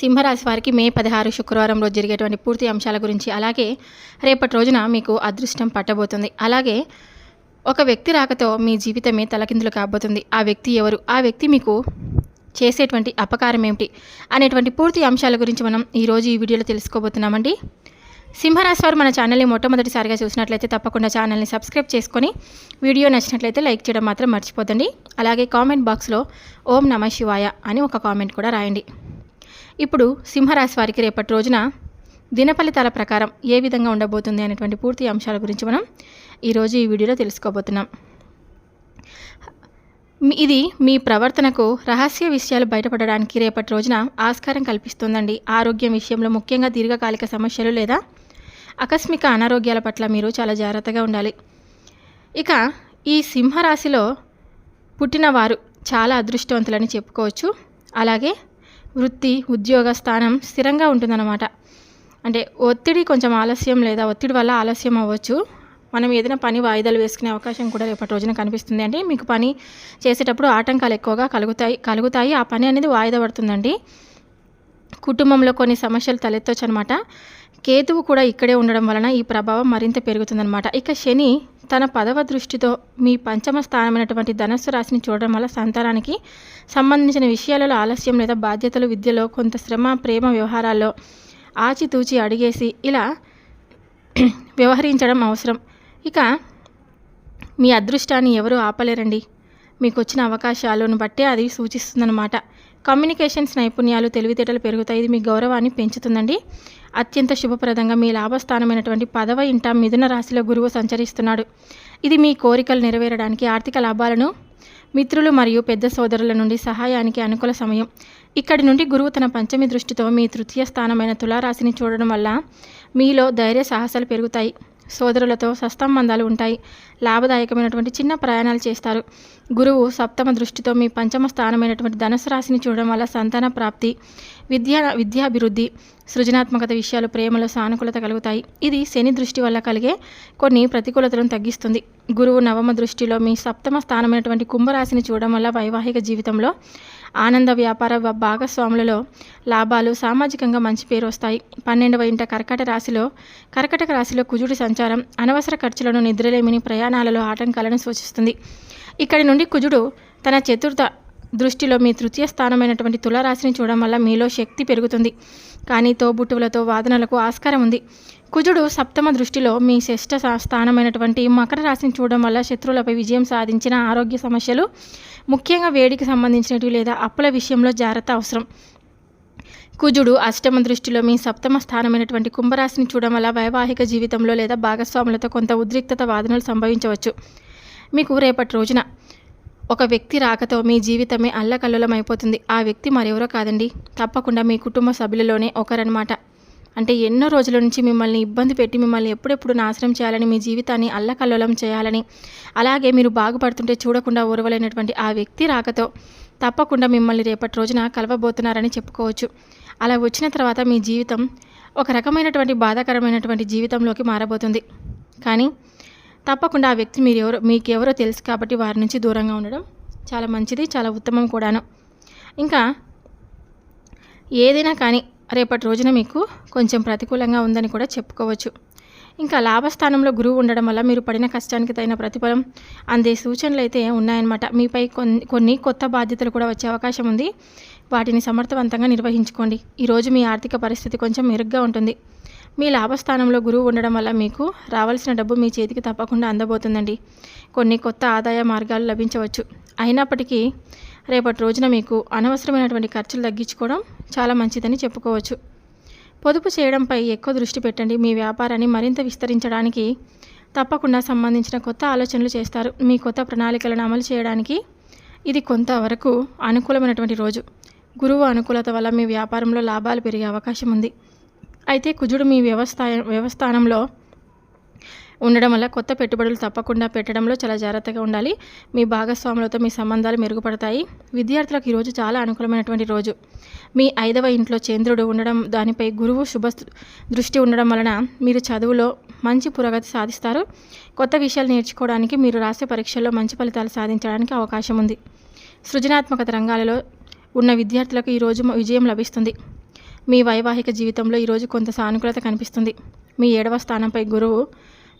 సింహరాశి వారికి మే పదహారు శుక్రవారం రోజు జరిగేటువంటి పూర్తి అంశాల గురించి అలాగే రేపటి రోజున మీకు అదృష్టం పట్టబోతుంది. అలాగే ఒక వ్యక్తి రాకతో మీ జీవితమే తలకిందులు కాబోతుంది. ఆ వ్యక్తి ఎవరు? ఆ వ్యక్తి మీకు చేసేటువంటి అపకారం ఏమిటి? అనేటువంటి పూర్తి అంశాల గురించి మనం ఈరోజు ఈ వీడియోలో తెలుసుకోబోతున్నామండి. సింహరాశి వారు మన ఛానల్ని మొట్టమొదటిసారిగా చూసినట్లయితే తప్పకుండా ఛానల్ని సబ్స్క్రైబ్ చేసుకొని వీడియో నచ్చినట్లయితే లైక్ చేయడం మాత్రం మర్చిపోదండి అలాగే కామెంట్ బాక్స్లో ఓం నమ శివాయ అని ఒక కామెంట్ కూడా రాయండి. ఇప్పుడు సింహరాశి వారికి రేపటి రోజున దినఫలితాల ప్రకారం ఏ విధంగా ఉండబోతుంది అనేటువంటి పూర్తి అంశాల గురించి మనం ఈరోజు ఈ వీడియోలో తెలుసుకోబోతున్నాం. ఇది మీ ప్రవర్తనకు రహస్య విషయాలు బయటపడడానికి రేపటి రోజున ఆస్కారం కల్పిస్తుందండి. ఆరోగ్యం విషయంలో ముఖ్యంగా దీర్ఘకాలిక సమస్యలు లేదా ఆకస్మిక అనారోగ్యాల పట్ల మీరు చాలా జాగ్రత్తగా ఉండాలి. ఇక ఈ సింహరాశిలో పుట్టినవారు చాలా అదృష్టవంతులని చెప్పుకోవచ్చు. అలాగే వృత్తి ఉద్యోగ స్థానం స్థిరంగా ఉంటుందన్నమాట. అంటే ఒత్తిడి కొంచెం ఆలస్యం లేదా ఒత్తిడి వల్ల ఆలస్యం అవ్వచ్చు. మనం ఏదైనా పని వాయిదాలు వేసుకునే అవకాశం కూడా రేపటి రోజున కనిపిస్తుంది. అంటే మీకు పని చేసేటప్పుడు ఆటంకాలు ఎక్కువగా కలుగుతాయి కలుగుతాయి. ఆ పని అనేది వాయిదా పడుతుందండి. కుటుంబంలో కొన్ని సమస్యలు తలెత్తొచ్చు అనమాట కేతువు కూడా ఇక్కడే ఉండడం వలన ఈ ప్రభావం మరింత పెరుగుతుందన్నమాట. ఇక శని తన పదవ దృష్టితో మీ పంచమ స్థానమైనటువంటి ధనస్సు రాశిని చూడడం వల్ల సంతానానికి సంబంధించిన విషయాలలో ఆలస్యం లేదా బాధ్యతలు విద్యలో కొంత శ్రమ ప్రేమ వ్యవహారాల్లో ఆచితూచి అడిగేసి ఇలా వ్యవహరించడం అవసరం. ఇక మీ అదృష్టాన్ని ఎవరు ఆపలేరండి. మీకు వచ్చిన అవకాశాలను బట్టే అది సూచిస్తుందన్నమాట. కమ్యూనికేషన్స్ నైపుణ్యాలు తెలివితేటలు పెరుగుతాయి. ఇది మీ గౌరవాన్ని పెంచుతుందండి. అత్యంత శుభప్రదంగా మీ లాభస్థానమైనటువంటి పదవ ఇంట మిథున రాశిలో గురువు సంచరిస్తున్నాడు. ఇది మీ కోరికలు నెరవేరడానికి ఆర్థిక లాభాలను మిత్రులు మరియు పెద్ద సోదరుల నుండి సహాయానికి అనుకూల సమయం. ఇక్కడి నుండి గురువు తన పంచమి దృష్టితో మీ తృతీయ స్థానమైన తులారాశిని చూడడం వల్ల మీలో ధైర్య సాహసాలు పెరుగుతాయి. సోదరులతో సస్తంబంధాలు ఉంటాయి. లాభదాయకమైనటువంటి చిన్న ప్రయాణాలు చేస్తారు. గురువు సప్తమ దృష్టితో మీ పంచమ స్థానమైనటువంటి ధనుసు రాశిని చూడడం వల్ల సంతాన ప్రాప్తి విద్యా విద్యాభివృద్ధి సృజనాత్మకత విషయాలు ప్రేమలో సానుకూలత కలుగుతాయి. ఇది శని దృష్టి వల్ల కలిగే కొన్ని ప్రతికూలతలను తగ్గిస్తుంది. గురువు నవమ దృష్టిలో మీ సప్తమ స్థానమైనటువంటి కుంభరాశిని చూడడం వల్ల వైవాహిక జీవితంలో ఆనంద వ్యాపార భాగస్వాములలో లాభాలు సామాజికంగా మంచి పేరు వస్తాయి. పన్నెండవ ఇంట కర్కట రాశిలో కర్కటక రాశిలో కుజుడి సంచారం అనవసర ఖర్చులను నిద్రలేమిని ప్రయాణాలలో ఆటంకాలను సూచిస్తుంది. ఇక్కడి నుండి కుజుడు తన చతుర్థ దృష్టిలో మీ తృతీయ స్థానమైనటువంటి తులారాశిని చూడడం వల్ల మీలో శక్తి పెరుగుతుంది. కానీ తోబుట్టువులతో వాదనలకు ఆస్కారం ఉంది. కుజుడు సప్తమ దృష్టిలో మీ షష్ఠ స్థానమైనటువంటి మకర రాశిని చూడడం వల్ల శత్రువులపై విజయం సాధించిన ఆరోగ్య సమస్యలు ముఖ్యంగా వేడికి సంబంధించినవి లేదా అప్పుల విషయంలో జాగ్రత్త అవసరం. కుజుడు అష్టమ దృష్టిలో మీ సప్తమ స్థానమైనటువంటి కుంభరాశిని చూడడం వల్ల వైవాహిక జీవితంలో లేదా భాగస్వాములతో కొంత ఉద్రిక్తత వాదనలు సంభవించవచ్చు. మీకు రేపటి రోజున ఒక వ్యక్తి రాకతో మీ జీవితమే అల్లకల్లోలమైపోతుంది. ఆ వ్యక్తి మరెవరో కాదండి. తప్పకుండా మీ కుటుంబ సభ్యులలోనే ఒకరనమాట అంటే ఎన్నో రోజుల నుంచి మిమ్మల్ని ఇబ్బంది పెట్టి మిమ్మల్ని ఎప్పుడెప్పుడు నాశనం చేయాలని మీ జీవితాన్ని అల్లకల్లోలం చేయాలని అలాగే మీరు బాగుపడుతుంటే చూడకుండా ఓర్వలేనటువంటి ఆ వ్యక్తి రాకతో తప్పకుండా మిమ్మల్ని రేపటి రోజున కలవబోతున్నారని చెప్పుకోవచ్చు. అలా వచ్చిన తర్వాత మీ జీవితం ఒక రకమైనటువంటి బాధాకరమైనటువంటి జీవితంలోకి మారబోతుంది. కానీ తప్పకుండా ఆ వ్యక్తి మీరు ఎవరో మీకు ఎవరో తెలుసు కాబట్టి వారి నుంచి దూరంగా ఉండడం చాలా మంచిది చాలా ఉత్తమం కూడాను. ఇంకా ఏదైనా కానీ రేపటి రోజున మీకు కొంచెం ప్రతికూలంగా ఉందని కూడా చెప్పుకోవచ్చు. ఇంకా లాభస్థానంలో గురువు ఉండడం వల్ల మీరు పడిన కష్టానికి తగిన ప్రతిఫలం అందే సూచనలు అయితే ఉన్నాయన్నమాట. మీపై కొన్ని కొన్ని కొత్త బాధ్యతలు కూడా వచ్చే అవకాశం ఉంది. వాటిని సమర్థవంతంగా నిర్వహించుకోండి. ఈరోజు మీ ఆర్థిక పరిస్థితి కొంచెం మెరుగ్గా ఉంటుంది. మీ లాభస్థానంలో గురువు ఉండడం వల్ల మీకు రావాల్సిన డబ్బు మీ చేతికి తప్పకుండా అందబోతుందండి. కొన్ని కొత్త ఆదాయ మార్గాలు లభించవచ్చు. అయినప్పటికీ రేపటి రోజున మీకు అనవసరమైనటువంటి ఖర్చులు తగ్గించుకోవడం చాలా మంచిదని చెప్పుకోవచ్చు. పొదుపు చేయడంపై ఎక్కువ దృష్టి పెట్టండి. మీ వ్యాపారాన్ని మరింత విస్తరించడానికి తప్పకుండా సంబంధించిన కొత్త ఆలోచనలు చేస్తారు. మీ కొత్త ప్రణాళికలను అమలు చేయడానికి ఇది కొంతవరకు అనుకూలమైనటువంటి రోజు. గురువు అనుకూలత వల్ల మీ వ్యాపారంలో లాభాలు పెరిగే అవకాశం ఉంది. అయితే కుజుడు మీ వ్యవస్థ వ్యవస్థానంలో ఉండడం వల్ల కొత్త పెట్టుబడులు తప్పకుండా పెట్టడంలో చాలా జాగ్రత్తగా ఉండాలి. మీ భాగస్వాములతో మీ సంబంధాలు మెరుగుపడతాయి. విద్యార్థులకు ఈరోజు చాలా అనుకూలమైనటువంటి రోజు. మీ ఐదవ ఇంట్లో చంద్రుడు ఉండడం దానిపై గురువు శుభ దృష్టి ఉండడం వలన మీరు చదువులో మంచి పురోగతి సాధిస్తారు. కొత్త విషయాలు నేర్చుకోవడానికి మీరు రాసే పరీక్షల్లో మంచి ఫలితాలు సాధించడానికి అవకాశం ఉంది. సృజనాత్మకత రంగాలలో ఉన్న విద్యార్థులకు ఈరోజు విజయం లభిస్తుంది. మీ వైవాహిక జీవితంలో ఈరోజు కొంత సానుకూలత కనిపిస్తుంది. మీ ఏడవ స్థానంపై గురువు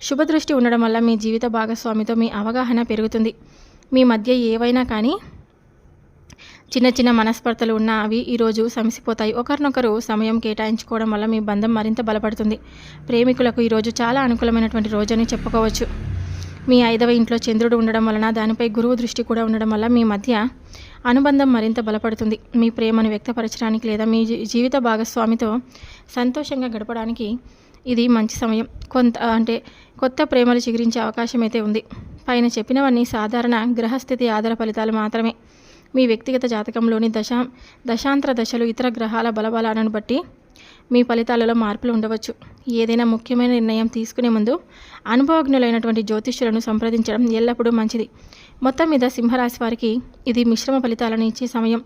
శుభదృష్టి ఉండడం వల్ల మీ జీవిత భాగస్వామితో మీ అవగాహన పెరుగుతుంది. మీ మధ్య ఏవైనా కానీ చిన్న చిన్న మనస్పర్ధలు ఉన్నా అవి ఈరోజు సమసిపోతాయి. ఒకరినొకరు సమయం కేటాయించుకోవడం వల్ల మీ బంధం మరింత బలపడుతుంది. ప్రేమికులకు ఈరోజు చాలా అనుకూలమైనటువంటి రోజని చెప్పుకోవచ్చు. మీ ఐదవ ఇంట్లో చంద్రుడు ఉండడం వలన దానిపై గురువు దృష్టి కూడా ఉండడం వల్ల మీ మధ్య అనుబంధం మరింత బలపడుతుంది. మీ ప్రేమను వ్యక్తపరచడానికి లేదా మీ జీవిత భాగస్వామితో సంతోషంగా గడపడానికి ఇది మంచి సమయం. కొంత అంటే కొత్త ప్రేమలు చిగురించే అవకాశం అయితే ఉంది. పైన చెప్పినవన్నీ సాధారణ గ్రహస్థితి ఆధార ఫలితాలు మాత్రమే. మీ వ్యక్తిగత జాతకంలోని దశా దశాంతర దశలు ఇతర గ్రహాల బలబలాలను బట్టి మీ ఫలితాలలో మార్పులు ఉండవచ్చు. ఏదైనా ముఖ్యమైన నిర్ణయం తీసుకునే ముందు అనుభవజ్ఞులైనటువంటి జ్యోతిష్యులను సంప్రదించడం ఎల్లప్పుడూ మంచిది. మొత్తం మీద సింహరాశి వారికి ఇది మిశ్రమ ఫలితాలను ఇచ్చే సమయం.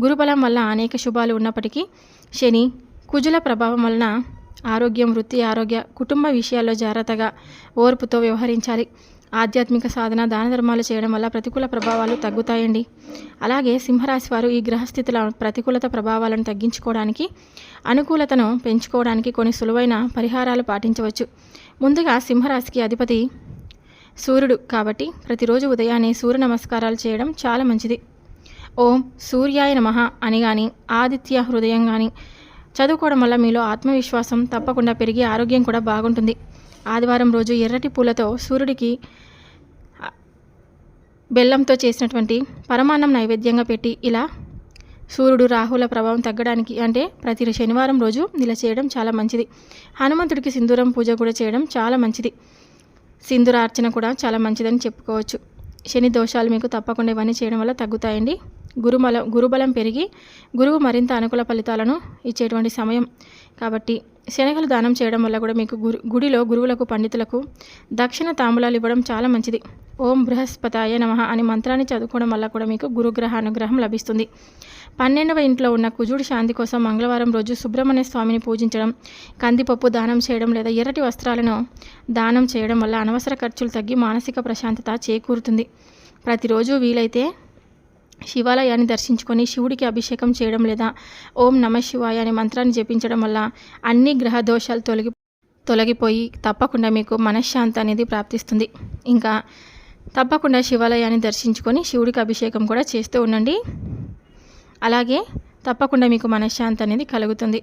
గురుబలం వల్ల అనేక శుభాలు ఉన్నప్పటికీ శని కుజుల ప్రభావం వలన ఆరోగ్యం వృత్తి ఆరోగ్య కుటుంబ విషయాల్లో జాగ్రత్తగా ఓర్పుతో వ్యవహరించాలి. ఆధ్యాత్మిక సాధన దాన ధర్మాలు చేయడం వల్ల ప్రతికూల ప్రభావాలు తగ్గుతాయండి. అలాగే సింహరాశి వారు ఈ గ్రహస్థితుల ప్రతికూలత ప్రభావాలను తగ్గించుకోవడానికి అనుకూలతను పెంచుకోవడానికి కొన్ని సులువైన పరిహారాలు పాటించవచ్చు. ముందుగా సింహరాశికి అధిపతి సూర్యుడు కాబట్టి ప్రతిరోజు ఉదయాన్నే సూర్య నమస్కారాలు చేయడం చాలా మంచిది. ఓం సూర్యాయ నమ అని కానీ ఆదిత్య హృదయం కానీ చదువుకోవడం వల్ల మీలో ఆత్మవిశ్వాసం తప్పకుండా పెరిగి ఆరోగ్యం కూడా బాగుంటుంది. ఆదివారం రోజు ఎర్రటి పూలతో సూర్యుడికి బెల్లంతో చేసినటువంటి పరమాన్నం నైవేద్యంగా పెట్టి ఇలా సూర్యుడు రాహుల ప్రభావం తగ్గడానికి అంటే ప్రతి శనివారం రోజు ఇలా చేయడం చాలా మంచిది. హనుమంతుడికి సింధూరం పూజ కూడా చేయడం చాలా మంచిది. సింధూరార్చన కూడా చాలా మంచిదని చెప్పుకోవచ్చు. శని దోషాలు మీకు తప్పకుండా ఇవన్నీ చేయడం వల్ల తగ్గుతాయండి. గురుమల గురుబలం పెరిగి గురువు మరింత అనుకూల ఫలితాలను ఇచ్చేటువంటి సమయం. కాబట్టి శనగలు దానం చేయడం వల్ల కూడా మీకు గురు గుడిలో గురువులకు పండితులకు దక్షిణ తాంబూలాలు ఇవ్వడం చాలా మంచిది. ఓం బృహస్పతాయ నమ అని మంత్రాన్ని చదువుకోవడం వల్ల కూడా మీకు గురుగ్రహ అనుగ్రహం లభిస్తుంది. పన్నెండవ ఇంట్లో ఉన్న కుజుడి శాంతి కోసం మంగళవారం రోజు సుబ్రహ్మణ్య స్వామిని పూజించడం కందిపప్పు దానం చేయడం లేదా ఎర్రటి వస్త్రాలను దానం చేయడం వల్ల అనవసర ఖర్చులు తగ్గి మానసిక ప్రశాంతత చేకూరుతుంది. ప్రతిరోజు వీలైతే శివాలయాన్ని దర్శించుకొని శివుడికి అభిషేకం చేయడం లేదా ఓం నమ శివాయ అనే మంత్రాన్ని జపించడం వల్ల అన్ని గ్రహ దోషాలు తొలగి తొలగిపోయి తప్పకుండా మీకు మనశ్శాంతి అనేది ప్రాప్తిస్తుంది. ఇంకా తప్పకుండా శివాలయాన్ని దర్శించుకొని శివుడికి అభిషేకం కూడా చేస్తూ ఉండండి. అలాగే తప్పకుండా మీకు మనశ్శాంతి అనేది కలుగుతుంది.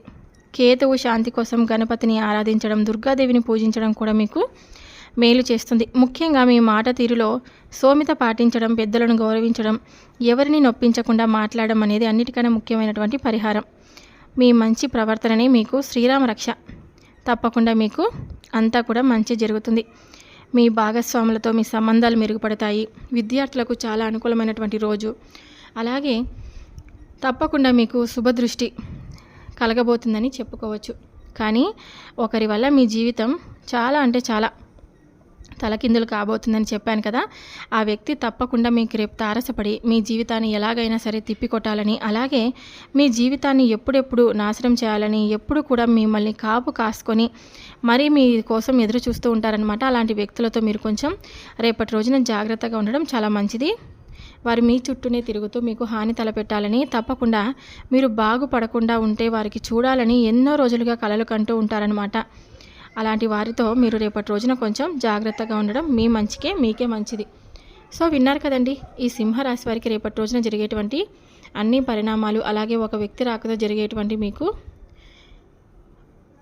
కేతువు శాంతి కోసం గణపతిని ఆరాధించడం దుర్గాదేవిని పూజించడం కూడా మీకు మేలు చేస్తుంది. ముఖ్యంగా మీ మాట తీరులో సోమిత పాటించడం పెద్దలను గౌరవించడం ఎవరిని నొప్పించకుండా మాట్లాడడం అనేది అన్నిటికన్నా ముఖ్యమైనటువంటి పరిహారం. మీ మంచి ప్రవర్తననే మీకు శ్రీరామ రక్ష. తప్పకుండా మీకు అంతా కూడా మంచి జరుగుతుంది. మీ భాగస్వాములతో మీ సంబంధాలు మెరుగుపడతాయి. విద్యార్థులకు చాలా అనుకూలమైనటువంటి రోజు. అలాగే తప్పకుండా మీకు శుభదృష్టి కలగబోతుందని చెప్పుకోవచ్చు. కానీ ఒకరి వల్ల మీ జీవితం చాలా అంటే చాలా తలకిందులు కాబోతుందని చెప్పాను కదా ఆ వ్యక్తి తప్పకుండా మీకు రేపు తారసపడి మీ జీవితాన్ని ఎలాగైనా సరే తిప్పికొట్టాలని అలాగే మీ జీవితాన్ని ఎప్పుడెప్పుడు నాశనం చేయాలని ఎప్పుడు కూడా మిమ్మల్ని కాపు కాసుకొని మరీ మీ కోసం ఎదురు చూస్తూ ఉంటారనమాట అలాంటి వ్యక్తులతో మీరు కొంచెం రేపటి రోజున జాగ్రత్తగా ఉండడం చాలా మంచిది. వారు మీ చుట్టూనే తిరుగుతూ మీకు హాని తలపెట్టాలని తప్పకుండా మీరు బాగుపడకుండా ఉంటే వారికి చూడాలని ఎన్నో రోజులుగా కలలు కంటూ ఉంటారనమాట అలాంటి వారితో మీరు రేపటి రోజున కొంచెం జాగ్రత్తగా ఉండడం మీ మంచికే మీకే మంచిది. సో విన్నారు కదండి ఈ సింహరాశి వారికి రేపటి రోజున జరిగేటువంటి అన్ని పరిణామాలు అలాగే ఒక వ్యక్తి రాకతో జరిగేటువంటి మీకు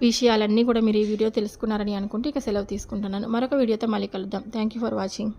విషయాలన్నీ కూడా మీరు ఈ వీడియో తెలుసుకున్నారని అనుకుంటే ఇక సెలవు తీసుకుంటున్నాను. మరొక వీడియోతో మళ్ళీ కలుద్దాం. Thank you for watching